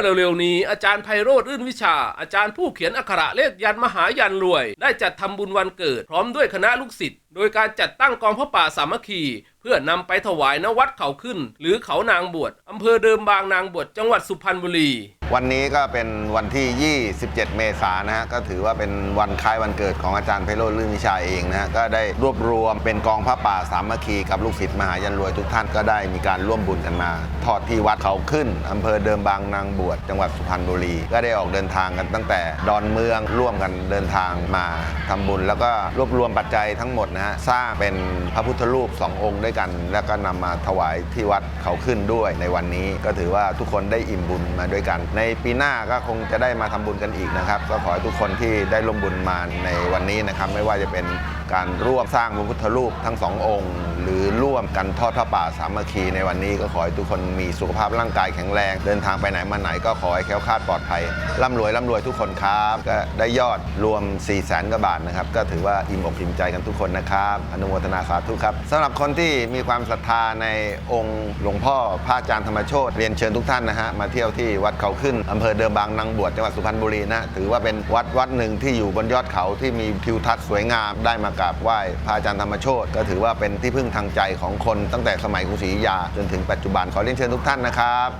อเร็วๆนี้อาจารย์ไพโรธรื่นวิชา อาจารย์ผู้เขียนอักขระเลขยันมหายันรวย ได้จัดทำบุญวันเกิด พร้อมด้วยคณะลูกศิษย์โดยการจัดตั้งกองพระป่าสามัคคี เพื่อนำไปถวายณวัดเขาขึ้น หรือเขานางบวช อำเภอเดิมบางนางบวชจังหวัดสุพรรณบุรี วันนี้ก็เป็นวันที่ 27 เมษายนนะฮะ ก็ถือว่าเป็นวันคล้ายวันเกิดของอาจารย์ไพโรจน์ลื่นวิชาเองนะฮะ ก็ได้รวบรวมเป็นกองพระป่าสามัคคีกับลูกศิษย์มหายันรวยทุกท่านก็ได้มีการร่วมบุญกันมา ทอดที่วัดเขาขึ้นอำเภอเดิมบางนางบวชจังหวัดสุพรรณบุรี ก็ได้ออกเดินทางกันตั้งแต่ดอนเมืองร่วมกันเดินทางมาทำบุญ แล้วก็รวบรวมปัจจัยทั้งหมดนะฮะ สร้างเป็นพระพุทธรูปสององค์ด้วยกัน แล้วก็นำมาถวายที่วัดเขาขึ้นด้วยในวันนี้ ก็ถือว่าทุกคนได้อิ่มบุญมาด้วยกัน ในปีหน้าก็คงจะได้มาทำบุญกันอีกนะครับก็ขอให้ทุกคนที่ได้ร่วมบุญมาในวันนี้นะครับไม่ว่าจะเป็นการร่วมสร้างพระพุทธรูปทั้งสององค์ หรือร่วมกันทอดพระป่าสามัคคีในวันนี้ก็ขอให้ทุกคนมีสุขภาพร่างกายแข็งแรง เดินทางไปไหนมาไหนก็ขอให้แคล้วคลาดปลอดภัยร่ำรวยร่ำรวยทุกคนครับก็ได้ยอดรวม 4 0 0แสนกว่าบาทนะครับก็ถือว่าอิ่มอกอิ่มใจกันทุกคนนะครับอนุโมทนาสาธุครับสำหรับคนที่มีความศรัทธาในองค์หลวงพ่อพระอาจารย์ธรรมโชตเรียนเชิญทุกท่านนะฮะมาเที่ยวที่วัดเขาขึ้นอำเภอเดิมบางนางบวชจังหวัดสุพรรณบุรีนะถือว่าเป็นวัดวัดหนึ่งที่อยู่บนยอดเขาที่มีทิวทัศน์สวยงามได้มากราบไหว้พระอาจารย์ธรรมโชตก็ถือว่าเป็นที่พึ่งทางใจของคนตั้งแต่สมัยกรุงศรีอยุธยาจนถึงปัจจุบันขอเรียนเชิญทุกท่านนะครับ